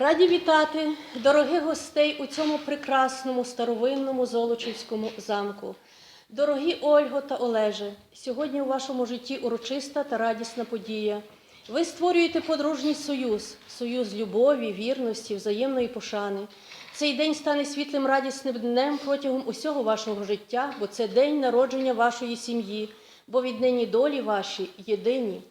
Раді вітати дорогих гостей у цьому прекрасному старовинному Золочівському замку. Дорогі Ольго та Олеже, сьогодні у вашому житті урочиста та радісна подія. Ви створюєте подружній союз, союз любові, вірності, взаємної пошани. Цей день стане світлим радісним днем протягом усього вашого життя, бо це день народження вашої сім'ї, бо віднині долі ваші єдині.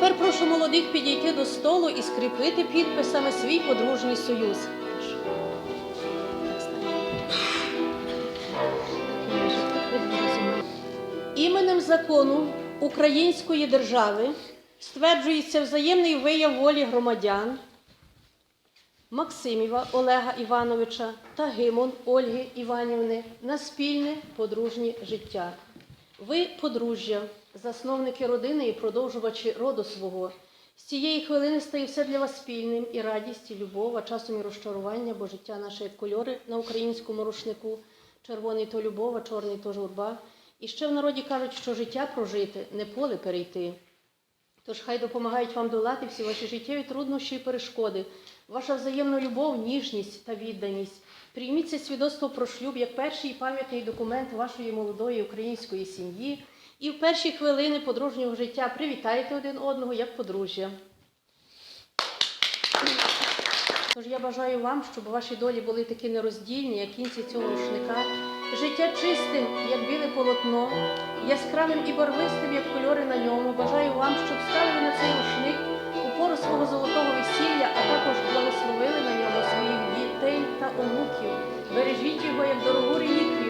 Тепер прошу молодих підійти до столу і скріпити підписами свій подружній союз. Іменем закону Української держави стверджується взаємний вияв волі громадян Максиміва Олега Івановича та Гимон Ольги Іванівни на спільне подружнє життя. Ви подружжя, засновники родини і продовжувачі роду свого. З цієї хвилини стає все для вас спільним і радість, і любов, а часом і розчарування, бо життя наше як кольори на українському рушнику. Червоний то любов, а чорний то журба. І ще в народі кажуть, що життя прожити, не поле перейти. Тож хай допомагають вам долати всі ваші життєві труднощі і перешкоди, ваша взаємна любов, ніжність та відданість. Прийміть це свідоцтво про шлюб як перший пам'ятний документ вашої молодої української сім'ї. І в перші хвилини подружнього життя привітайте один одного як подружжя. Тож я бажаю вам, щоб ваші долі були такі нероздільні, як кінці цього рушника, життя чистим, як біле полотно, яскравим і барвистим, як кольори на ньому. Бажаю вам, щоб стали ви на цей рушник у пору свого золотого весілля, а також благословили на ньому своїх дітей та онуків. Бережіть його як дорогу реліквію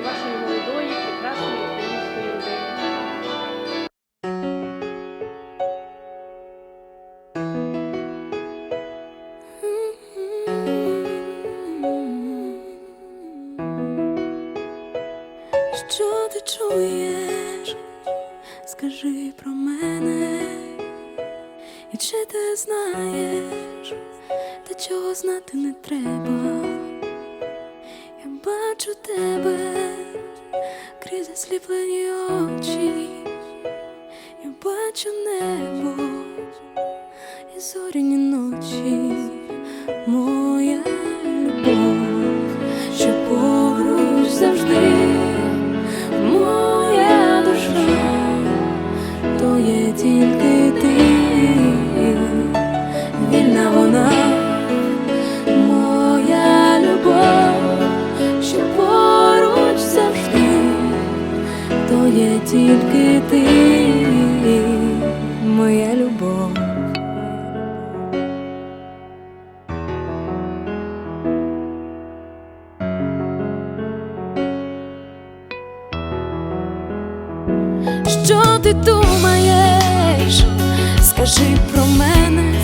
Що ти чуєш? Скажи про мене, і чи ти знаєш, та чого знати не треба. Я бачу тебе крізь засліплені очі, я бачу небо і зоряні ночі, моя то є тільки ти, моя любов. Що ти думаєш? Скажи про мене,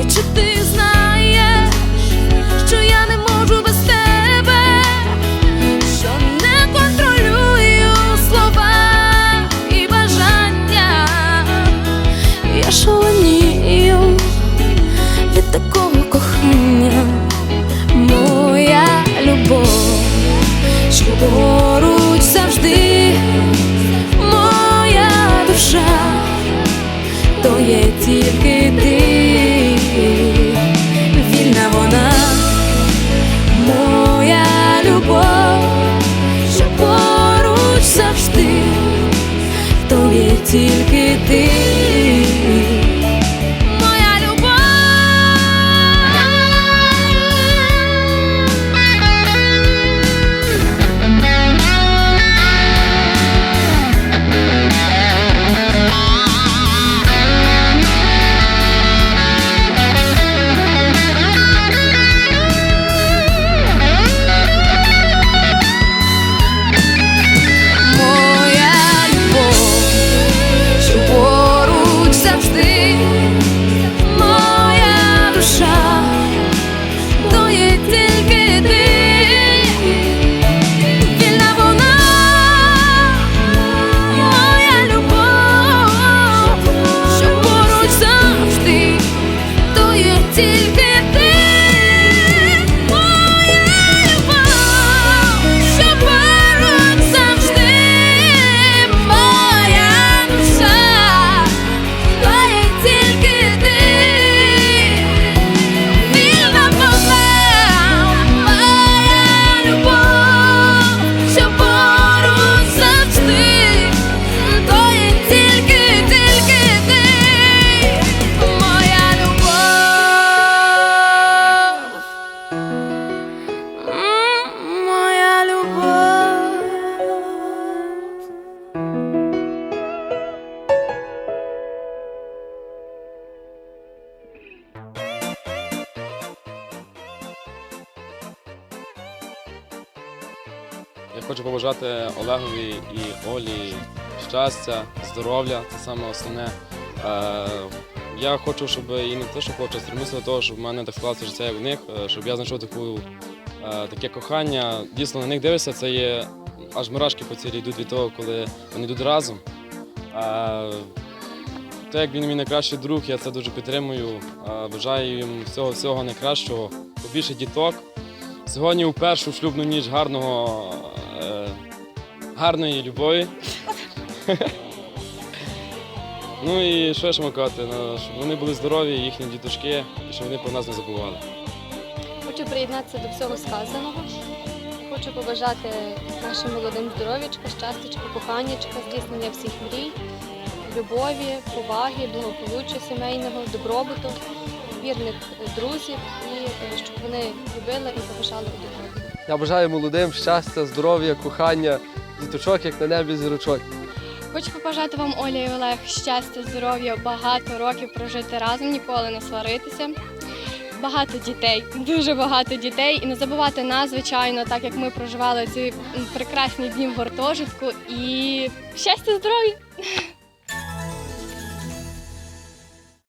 і чи ти тільки ти. Хочу побажати Олегові і Олі щастя, здоров'я, це саме основне. Е, я хочу, щоб і не те, що хочу, стремлюся до того, щоб в мене так склалося життя, як в них, е, щоб я знайшов таку, е, таке кохання. Дійсно, на них дивишся, це є аж мурашки по тілі йдуть від того, коли вони йдуть разом. Те, як він мій найкращий друг, я це дуже підтримую. Бажаю їм всього всього найкращого, побільше діток. Сьогодні у першу шлюбну ніч гарного, е, гарної любові. ну і що можу казати, ну, щоб вони були здорові, їхні діточки, і щоб вони про нас не забували. Хочу приєднатися до всього сказаного. Хочу побажати нашим молодим здоров'ячка, щастячка, коханнячка, здійснення всіх мрій, любові, поваги, благополуччя сімейного, добробуту, вірних друзів і е, щоб вони любили і поважали один одного. Я бажаю молодим щастя, здоров'я, кохання, діточок, як на небі зірочок. Хочу побажати вам, Оля і Олег, щастя, здоров'я, багато років прожити разом, ніколи не сваритися. Багато дітей, дуже багато дітей. І не забувати нас, звичайно, так як ми проживали ці прекрасні дні в гуртожитку. І щастя, здоров'я!